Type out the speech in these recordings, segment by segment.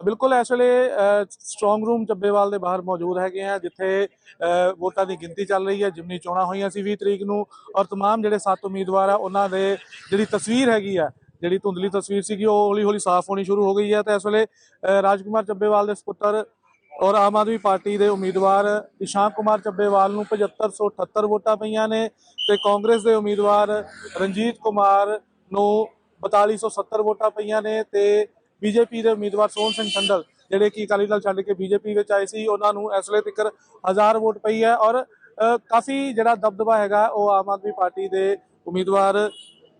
ਬਿਲਕੁਲ ਇਸ ਵੇਲੇ ਸਟਰੋਂਗ ਰੂਮ ਚੱਬੇਵਾਲ ਦੇ ਬਾਹਰ ਮੌਜੂਦ ਹੈਗੇ ਆ ਜਿੱਥੇ ਅ, ਵੋਟਾਂ ਦੀ ਗਿਣਤੀ ਚੱਲ ਰਹੀ ਹੈ ਜਿਮਨੀ ਚੋਣਾਂ ਹੋਈਆਂ ਸੀ 20 ਤਰੀਕ ਨੂੰ ਔਰ तमाम ਜਿਹੜੇ ਸੱਤ ਉਮੀਦਵਾਰ ਆ ਉਹਨਾਂ ਦੇ ਜਿਹੜੀ ਤਸਵੀਰ ਹੈਗੀ ਆ ਜਿਹੜੀ ਧੁੰਦਲੀ ਤਸਵੀਰ ਸੀਗੀ ਉਹ ਹੌਲੀ ਹੌਲੀ ਸਾਫ਼ ਹੋਣੀ ਸ਼ੁਰੂ ਹੋ ਗਈ ਹੈ ਤੇ ਇਸ ਵੇਲੇ ਅ, ਰਾਜਕੁਮਾਰ ਚੱਬੇਵਾਲ ਦੇ ਸੁਪੁੱਤਰ ਔਰ ਆਮ ਆਦਮੀ ਪਾਰਟੀ ਦੇ ਉਮੀਦਵਾਰ ਇਸ਼ਾਂਕ ਕੁਮਾਰ ਚੱਬੇਵਾਲ ਨੂੰ 7578 ਵੋਟਾਂ ਪਈਆਂ ਨੇ ਤੇ ਕਾਂਗਰਸ ਦੇ ਉਮੀਦਵਾਰ ਰਣਜੀਤ ਕੁਮਾਰ ਨੂੰ 4270 ਵੋਟਾਂ ਪਈਆਂ ਨੇ ਤੇ ਬੀਜੇਪੀ ਦੇ ਉਮੀਦਵਾਰ ਸੋਹਣ ਸਿੰਘ ਟੰਡਲ ਜਿਹੜੇ ਕਿ ਅਕਾਲੀ ਦਲ ਛੱਡ ਕੇ ਬੀਜੇਪੀ ਵਿੱਚ ਆਏ ਸੀ, ਉਹਨਾਂ ਨੂੰ ਇਸ ਵੇਲੇ ਤੱਕ 1000 ਵੋਟ ਪਈ ਹੈ ਔਰ ਕਾਫੀ ਜਿਹੜਾ ਦਬਦਬਾ ਹੈਗਾ, ਉਹ ਆਮ ਆਦਮੀ ਪਾਰਟੀ ਦੇ ਉਮੀਦਵਾਰ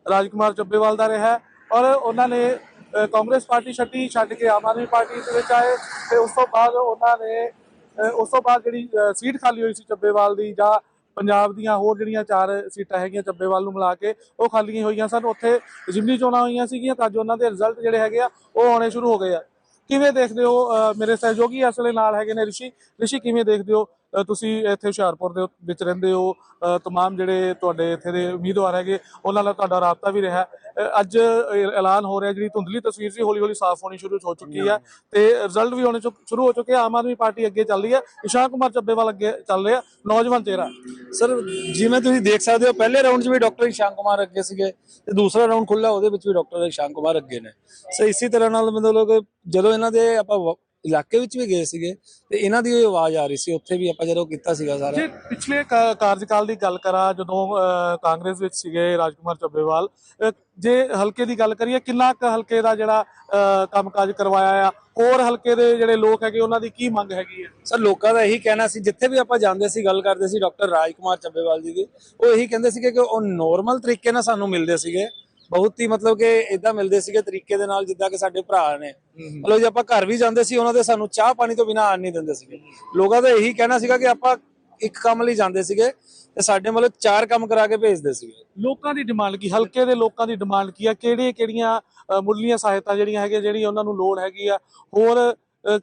ਰਾਜਕੁਮਾਰ ਚੱਬੇਵਾਲ ਦਾ ਰਿਹਾ ਔਰ ਉਹਨਾਂ ਨੇ ਕਾਂਗਰਸ ਪਾਰਟੀ ਛੱਡੀ, ਛੱਡ ਕੇ ਆਮ ਆਦਮੀ ਪਾਰਟੀ ਦੇ ਵਿੱਚ ਆਏ ਤੇ ਉਸ ਤੋਂ ਬਾਅਦ ਉਹਨਾਂ ਨੇ ਉਸ ਤੋਂ ਬਾਅਦ ਜਿਹੜੀ ਸੀਟ ਖਾਲੀ ਹੋਈ ਸੀ ਚੱਬੇਵਾਲ ਦੀ ਜਾਂ ਪੰਜਾਬ ਦੀਆਂ ਹੋਰ ਜਿਹੜੀਆਂ ਚਾਰ ਸੀਟਾਂ ਹੈਗੀਆਂ ਚੱਬੇਵਾਲ ਨੂੰ ਮਿਲਾ ਕੇ ਉਹ ਖਾਲੀਆਂ ਹੋਈਆਂ ਸਨ। ਉੱਥੇ ਜ਼ਿਮਨੀ ਚੋਣਾਂ ਹੋਈਆਂ ਸੀਗੀਆਂ ਤਾਂ ਜੋ ਉਹਨਾਂ ਦੇ ਰਿਜ਼ਲਟ ਜਿਹੜੇ ਹੈਗੇ ਆ ਉਹ ਆਉਣੇ ਸ਼ੁਰੂ ਹੋ ਗਏ ਆ। ਕਿਵੇਂ ਦੇਖਦੇ ਹੋ ਅ, ਮੇਰੇ ਸਹਿਯੋਗੀ ਇਸ ਵੇਲੇ ਨਾਲ ਹੈਗੇ ਨੇ ਰਿਸ਼ੀ। ਰਿਸ਼ੀ ਕਿਵੇਂ ਦੇਖਦੇ ਹੋ? ਤੁਸੀਂ ਇੱਥੇ ਹੁਸ਼ਿਆਰਪੁਰ ਦੇ ਵਿੱਚ ਰਹਿੰਦੇ ਹੋ। ਅ, ਜਿਹੜੇ ਤੁਹਾਡੇ ਇੱਥੇ ਦੇ ਉਮੀਦਵਾਰ ਹੈਗੇ ਉਹਨਾਂ ਨਾਲ ਤੁਹਾਡਾ ਰਾਬਤਾ ਵੀ ਰਿਹਾ। ਅੱਜ ਐਲਾਨ ਹੋ ਰਿਹਾ ਜਿਹੜੀ ਧੁੰਦਲੀ ਤਸਵੀਰ ਸੀ ਹੌਲੀ ਹੌਲੀ ਸਾਫ਼ ਹੋਣੀ ਸ਼ੁਰੂ ਹੋ ਚੁੱਕੀ ਹੈ ਤੇ ਰਿਜ਼ਲਟ ਵੀ ਆਉਣੇ ਸ਼ੁਰੂ ਹੋ ਚੁੱਕੇ ਆਮ ਆਦਮੀ ਪਾਰਟੀ ਅੱਗੇ ਚੱਲ ਰਹੀ ਹੈ। ਇਸ਼ਾਨ ਕੁਮਾਰ ਚੱਬੇਵਾਲ ਅੱਗੇ ਚੱਲ ਰਿਹਾ। ਨੌਜਵਾਨ ਚਿਹਰਾ। ਸਰ ਜਿਵੇਂ ਤੁਸੀਂ ਦੇਖ ਸਕਦੇ ਹੋ ਪਹਿਲੇ ਰਾਉਂਡ 'ਚ ਵੀ ਡਾਕਟਰ ਇਸ਼ਾਨ ਕੁਮਾਰ ਅੱਗੇ ਸੀਗੇ ਤੇ ਦੂਸਰਾ ਰਾਉਂਡ ਖੁੱਲਾ ਉਹਦੇ ਵਿੱਚ ਵੀ ਡਾਕਟਰ ਇਸ਼ਾਨ ਕੁਮਾਰ ਅੱਗੇ ਨੇ। ਸੋ ਇਸੇ ਤਰ੍ਹਾਂ ਨਾਲ ਮਤਲਬ ਜਦੋਂ ਇਹਨਾਂ ਦੇ ਆਪਾਂ ਇਲਾਕੇ ਵਿੱਚ ਵੀ ਗਏ ਸੀਗੇ ਤੇ ਇਹਨਾਂ ਦੀ ਆਵਾਜ਼ ਆ ਰਹੀ ਸੀ ਉੱਥੇ ਵੀ ਆਪਾਂ ਜਦੋਂ ਕੀਤਾ ਸੀਗਾ ਸਾਰਾ। ਜੇ ਪਿਛਲੇ ਕਾ- ਕਾਰਜਕਾਲ ਦੀ ਗੱਲ ਕਰਾਂ ਜਦੋਂ ਅ, ਕਾਂਗਰਸ ਵਿੱਚ ਸੀਗੇ ਰਾਜਕੁਮਾਰ ਚੱਬੇਵਾਲ ਜੇ ਹਲਕੇ ਦੀ ਗੱਲ ਕਰੀਏ ਕਿੰਨਾ ਕੁ ਹਲਕੇ ਦਾ ਜਿਹੜਾ ਅ, ਕੰਮਕਾਜ ਕਰਵਾਇਆ ਆ? ਹੋਰ ਹਲਕੇ ਦੇ ਜਿਹੜੇ ਲੋਕ ਹੈਗੇ ਉਹਨਾਂ ਦੀ ਕੀ ਮੰਗ ਹੈਗੀ ਹੈ ਸਰ ਲੋਕਾਂ ਦਾ ਇਹੀ ਕਹਿਣਾ ਸੀ ਜਿੱਥੇ ਵੀ ਆਪਾਂ ਜਾਂਦੇ ਸੀ ਗੱਲ ਕਰਦੇ ਸੀ ਡਾਕਟਰ ਰਾਜ ਕੁਮਾਰ ਚੱਬੇਵਾਲ ਜੀ ਦੀ ਉਹ ਇਹੀ ਕਹਿੰਦੇ ਸੀਗੇ ਕਿ ਉਹ ਨੋਰਮਲ ਤਰੀਕੇ ਨਾਲ ਸਾਨੂੰ ਮਿਲਦੇ ਸੀਗੇ। ਬਹੁਤ ਹੀ ਮਤਲਬ ਕਿ ਇਦਾਂ ਮਿਲਦੇ ਸੀਗੇ ਤਰੀਕੇ ਦੇ ਨਾਲ ਜਿੱਦਾਂ ਕਿ ਸਾਡੇ ਭਰਾ ਨੇ। ਮਤਲਬ ਜੇ ਆਪਾਂ ਘਰ ਵੀ ਜਾਂਦੇ ਸੀ ਉਹਨਾਂ ਦੇ ਸਾਨੂੰ ਚਾਹ ਪਾਣੀ ਤੋਂ ਬਿਨਾਂ ਆਣ ਨਹੀਂ ਦਿੰਦੇ ਸੀਗੇ। ਲੋਕਾਂ ਦਾ ਇਹੀ ਕਹਿਣਾ ਸੀਗਾ ਕਿ ਆਪਾਂ ਇੱਕ ਕੰਮ ਲਈ ਜਾਂਦੇ ਸੀਗੇ ਤੇ ਸਾਡੇ ਮਤਲਬ ਚਾਰ ਕੰਮ ਕਰਾ ਕੇ ਭੇਜਦੇ ਸੀਗੇ। ਲੋਕਾਂ ਦੀ ਡਿਮਾਂਡ ਕੀ? ਹਲਕੇ ਦੇ ਲੋਕਾਂ ਦੀ ਡਿਮਾਂਡ ਕੀ ਆ? ਕਿਹੜੇ ਕਿਹੜੀਆਂ ਮੁੱਢਲੀਆਂ ਸਹਾਇਤਾ ਜਿਹੜੀਆਂ ਹੈਗੀਆਂ ਜਿਹੜੀ ਉਹਨਾਂ ਨੂੰ ਲੋੜ ਹੈਗੀ ਆ? ਹੋਰ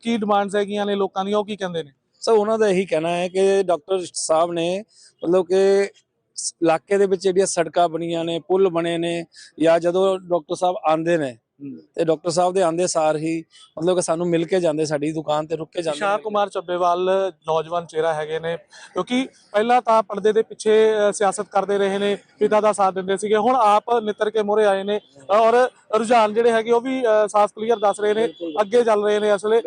ਕੀ ਡਿਮਾਂਡਸ ਹੈਗੀਆਂ ਨੇ ਲੋਕਾਂ ਦੀਆਂ? ਉਹ ਕੀ ਕਹਿੰਦੇ ਨੇ? ਸੋ ਉਹਨਾਂ ਦਾ ਇਹੀ ਕਹਿਣਾ ਹੈ ਕਿ ਡਾਕਟਰ ਸਾਹਿਬ ਨੇ ਮਤਲਬ ਕਿ ਇਲਾਕੇ ਦੇ ਵਿੱਚ ਜਿਹੜੀਆਂ ਸੜਕਾਂ ਬਣੀਆਂ ਨੇ ਪੁਲ ਬਣੇ ਨੇ ਜਾਂ ਜਦੋਂ ਡਾਕਟਰ ਸਾਹਿਬ ਆਂਦੇ ਨੇ ਤੇ ਡਾਕਟਰ ਸਾਹਿਬ ਦੇ ਆਂਦੇ ਸਾਰ ਹੀ ਮਤਲਬ ਕਿ ਸਾਨੂੰ ਮਿਲ ਕੇ ਜਾਂਦੇ ਸਾਡੀ ਦੁਕਾਨ ਤੇ ਰੁਕ ਕੇ ਜਾਂਦੇ ਸ਼ਾਹ ਕੁਮਾਰ ਚੱਬੇਵਾਲ ਨੌਜਵਾਨ ਚਿਹਰਾ ਹੈਗੇ ਨੇ ਕਿਉਂਕਿ ਪਹਿਲਾਂ ਤਾਂ ਪਰਦੇ ਦੇ ਪਿੱਛੇ ਸਿਆਸਤ ਕਰਦੇ ਰਹੇ ਨੇ ਪਿਤਾ ਦਾ ਸਾਥ ਦਿੰਦੇ ਸੀਗੇ ਹੁਣ ਆਪ ਨਿੱਤਰ ਕੇ ਮੋਰੇ ਆਏ ਨੇ ਔਰ ਰੁਝਾਨ ਜਿਹੜੇ ਹੈਗੇ ਉਹ ਵੀ ਸਾਫ਼ ਕਲੀਅਰ ਦੱਸ ਰਹੇ ਨੇ ਅੱਗੇ ਚੱਲ ਰਹੇ ਨੇ ਅਸਲੇ।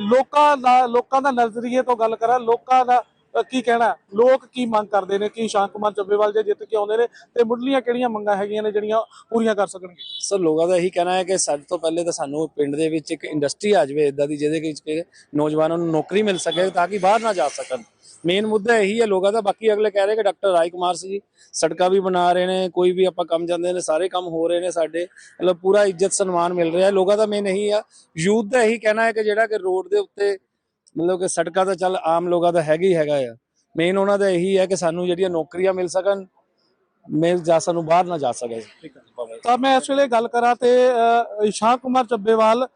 ਲੋਕਾਂ ਦਾ ਲੋਕਾਂ ਦਾ ਨਜ਼ਰੀਏ ਤੋਂ ਗੱਲ ਕਰਾਂ ਲੋਕਾਂ ਦਾ ਕੀ ਕਹਿਣਾ? ਲੋਕ ਕੀ ਮੰਗ ਕਰਦੇ ਨੇ? ਕਿ ਸ਼ਾਹ ਕੁਮਾਰ ਚੱਬੇਵਾਲ ਜੇ ਜਿੱਤ ਕੇ ਆਉਂਦੇ ਨੇ ਤੇ ਮੁੱਢਲੀਆਂ ਕਿਹੜੀਆਂ ਮੰਗਾਂ ਹੈਗੀਆਂ ਨੇ ਜਿਹੜੀਆਂ ਪੂਰੀਆਂ ਕਰ ਸਕਣਗੇ? ਸਰ, ਲੋਕਾਂ ਦਾ ਇਹੀ ਕਹਿਣਾ ਹੈ ਕਿ ਸਭ ਤੋਂ ਪਹਿਲੇ ਤਾਂ ਸਾਨੂੰ ਪਿੰਡ ਦੇ ਵਿੱਚ ਇੱਕ ਇੰਡਸਟਰੀ ਆ ਜਾਵੇ ਇਦਾਂ ਦੀ, ਜਿਹਦੇ ਵਿੱਚ ਨੌਜਵਾਨਾਂ ਨੂੰ ਨੌਕਰੀ ਮਿਲ ਸਕੇ ਤਾਂ ਕਿ ਬਾਹਰ ਨਾ ਜਾ ਸਕਣ। ਮੇਨ ਮੁੱਦਾ ਇਹੀ ਹੈ ਲੋਕਾਂ ਦਾ। ਬਾਕੀ ਅਗਲੇ ਕਹਿ ਰਹੇ ਕਿ ਡਾਕਟਰ ਰਾਜ ਕੁਮਾਰ ਸੀ ਜੀ, ਸੜਕਾਂ ਵੀ ਬਣਾ ਰਹੇ ਨੇ, ਕੋਈ ਵੀ ਆਪਾਂ ਕੰਮ ਜਾਂਦੇ ਨੇ, ਸਾਰੇ ਕੰਮ ਹੋ ਰਹੇ ਨੇ ਸਾਡੇ। ਮਤਲਬ ਪੂਰਾ ਇੱਜ਼ਤ, ਸਨਮਾਨ ਮਿਲ ਰਿਹਾ ਲੋਕਾਂ ਦਾ ਮੇਨ ਇਹੀ ਆ। ਯੂਥ ਦਾ ਇਹੀ ਕਹਿਣਾ ਹੈ ਕਿ ਜਿਹੜਾ ਕਿ ਰੋਡ ਦੇ ਉੱਤੇ ਮਤਲਬ ਕਿ ਸੜਕਾਂ ਤਾਂ ਚੱਲ ਆਮ ਲੋਕਾਂ ਦਾ ਹੈਗਾ ਹੀ ਹੈਗਾ ਆ। ਮੇਨ ਉਹਨਾਂ ਦਾ ਇਹੀ ਹੈ ਕਿ ਸਾਨੂੰ ਜਿਹੜੀਆਂ ਨੌਕਰੀਆਂ ਮਿਲ ਸਕਣ ਮਿਲ ਜਾ ਸਾਨੂੰ ਬਾਹਰ ਨਾ ਜਾ ਸਕੇ। ਤਾਂ ਮੈਂ ਇਸ ਵੇਲੇ ਗੱਲ ਕਰਾਂ ਤੇ ਇਸ਼ਾਂ ਕੁਮਾਰ ਚੱਬੇਵਾਲ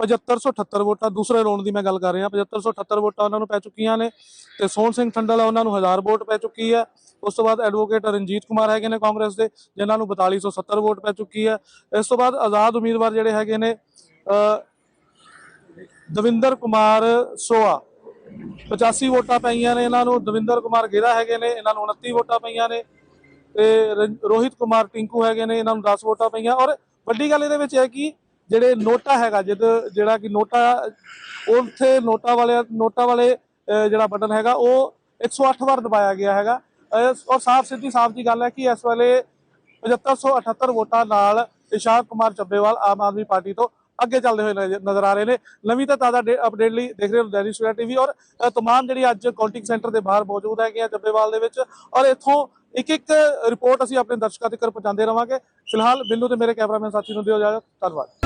7578 ਵੋਟਾਂ ਦੂਸਰੇ ਰਾਉਂਡ ਦੀ ਮੈਂ ਗੱਲ ਕਰ ਰਿਹਾ 7578 ਵੋਟਾਂ ਉਹਨਾਂ ਨੂੰ ਪੈ ਚੁੱਕੀਆਂ ਨੇ ਤੇ ਸੋਹਣ ਸਿੰਘ ਠੰਡਲ ਉਹਨਾਂ ਨੂੰ 1000 ਵੋਟ ਪੈ ਚੁੱਕੀ ਹੈ। ਉਸ ਤੋਂ ਬਾਅਦ ਐਡਵੋਕੇਟ ਰਣਜੀਤ ਕੁਮਾਰ ਹੈਗੇ ਨੇ ਕਾਂਗਰਸ ਦੇ ਜਿਨ੍ਹਾਂ ਨੂੰ 4270 ਵੋਟ ਪੈ ਚੁੱਕੀ ਹੈ। ਇਸ ਤੋਂ ਬਾਅਦ ਆਜ਼ਾਦ ਉਮੀਦਵਾਰ ਜਿਹੜੇ ਹੈਗੇ ਨੇ ਅ, ਦਵਿੰਦਰ ਕੁਮਾਰ ਸੋਆ। 85 ਵੋਟਾਂ ਪਈਆਂ ਨੇ ਇਹਨਾਂ ਨੂੰ। ਦਵਿੰਦਰ ਕੁਮਾਰ ਗੇਰਾ ਹੈਗੇ ਨੇ। ਇਹਨਾਂ ਨੂੰ 29 ਵੋਟਾਂ ਪਈਆਂ ਨੇ। ਤੇ ਰੋਹਿਤ ਕੁਮਾਰ ਟਿੰਕੂ ਹੈਗੇ ਨੇ। ਇਹਨਾਂ ਨੂੰ 10 ਵੋਟਾਂ ਪਈਆਂ। ਔਰ ਵੱਡੀ ਗੱਲ ਇਹਦੇ ਵਿੱਚ ਹੈ ਕਿ ਜਿਹੜੇ ਨੋਟਾ ਹੈਗਾ, ਜਦ, ਜਿਹੜਾ ਕਿ ਨੋਟਾ ਉੱਥੇ ਨੋਟਾ ਵਾਲੇ ਨੋਟਾ ਵਾਲੇ ਜਿਹੜਾ ਬਟਨ ਹੈਗਾ, ਉਹ 108 ਵਾਰ ਦਬਾਇਆ ਗਿਆ ਹੈਗਾ। ਔਰ ਸਾਫ਼ ਸਿੱਧੀ ਸਾਫ਼ ਦੀ ਗੱਲ ਹੈ ਕਿ ਇਸ ਵੇਲੇ 7578 ਵੋਟਾਂ ਨਾਲ ਇਸ਼ਾਕ ਕੁਮਾਰ ਚੱਬੇਵਾਲ ਆਮ ਆਦਮੀ ਪਾਰਟੀ ਤੋਂ ਅੱਗੇ ਚੱਲਦੇ ਹੋਏ ਨਜ਼ਰ- ਆ ਰਹੇ ਨੇ। ਨਵੀਂ ਤਾਂ ਤਾਜ਼ਾ ਅਪਡੇਟ ਲਈ ਦੇਖ ਰਹੇ ਹੋ ਦੈਨਿਕ ਸਵੇਰਾ ਟੀਵੀ ਔਰ ਤਮਾਮ ਜਿਹੜੀ ਅੱਜ ਕਾਊਂਟਿੰਗ ਸੈਂਟਰ ਦੇ ਬਾਹਰ ਮੌਜੂਦ ਹੈਗੀਆਂ ਜੱਬੇਵਾਲ ਦੇ ਵਿੱਚ ਔਰ ਇੱਥੋਂ ਇੱਕ ਇੱਕ ਰਿਪੋਰਟ ਅਸੀਂ ਆਪਣੇ ਦਰਸ਼ਕਾਂ ਤੱਕ ਪਹੁੰਚਾਉਂਦੇ ਰਵਾਂਗੇ। ਫਿਲਹਾਲ ਬਿੱਲੂ ਤੇ ਮੇਰੇ ਕੈਮਰਾਮੈਨ ਸਾਥੀ ਨੂੰ ਦਿਓ ਇਜਾਜ਼ਤ। ਧੰਨਵਾਦ।